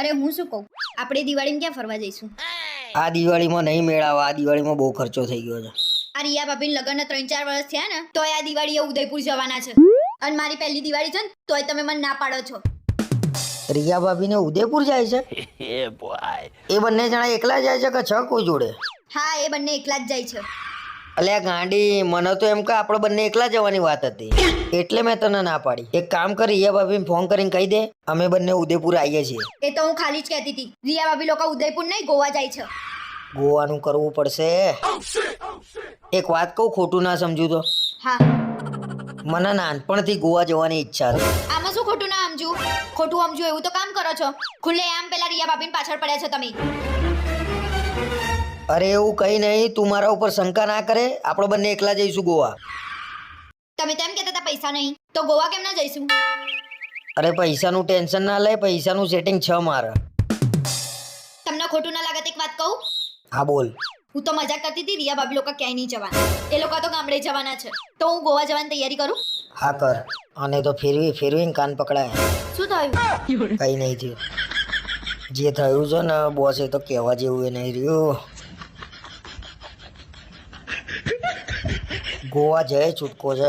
અરે હું શું કહું? આપણે દિવાળીમાં ક્યાં ફરવા જઈશું? આ દિવાળીમાં નહીં મેળાવા આ દિવાળીમાં બહુ ખર્ચો થઈ ગયો છે. આ રિયા ભાભી લગ્ન ત્રણ ચાર વર્ષ થયા ને તોય આ દિવાળીએ ઉદયપુર જવાના છે. અને મારી પહેલી દિવાળી છે ને તોય તમે મને ના પાડો છો. રિયા ભાભીને ઉદયપુર જાય છે? એ બંને જણા એકલા જાય છે કે છ કોઈ જોડે? હા એ બંને એકલા જ જાય છે. અલ્યા ગાંડી મને તો એમ કે આપણે બંને એકલા જવાની વાત હતી. એટલે મેં તને ના પાડી. એક કામ કરી રિયા ભાભી ફોન કરીને કહી દે અમે બંને ઉદયપુર આવીએ છીએ. એ તો હું ખાલી જ કહેતી હતી. રિયા ભાભી લોકો ઉદયપુર નહીં ગોવા જાય છે. ગોવાનું કરવું પડશે. એક વાત કહું ખોટું ના સમજુ તો. હા. મને નાનપણથી ગોવા જવાની ઈચ્છા છે. આમાં શું ખોટું ના સમજુ? ખોટું સમજુ એવું તો કામ કરો છો. ખુલ્લે આમ પેલા રિયા ભાભીને પાછળ પડ્યા છો તમે. અરે એવું કઈ નહીં તું મારા ઉપર શંકા ના કરે. આપણે બંને એકલા જઈશું ગોવા. તમે તેમ કહેતા હતા પૈસા નહીં તો ગોવા કેમ ના જઈશું? અરે પૈસાનું ટેન્શન ના લે પૈસાનું સેટિંગ છે મારે. તમને ખોટું ના લાગે તો એક વાત કહું? હા બોલ. હું તો મજાક કરતી હતી રિયા ભાભી લોકો ક્યાંય નહીં જવાના. એ લોકો તો ગામડે જવાના છે. તો હું ગોવા જવાની તૈયારી કરું? હા કર. અને તો ફેરવી ફેરવીને કાન પકડાય. શું થયું? કઈ નહીં થયું. જે થયું છે ને બોસ એ તો કહેવા જેવું એ નહીં રહ્યું. ગોવા જય છૂટકો છે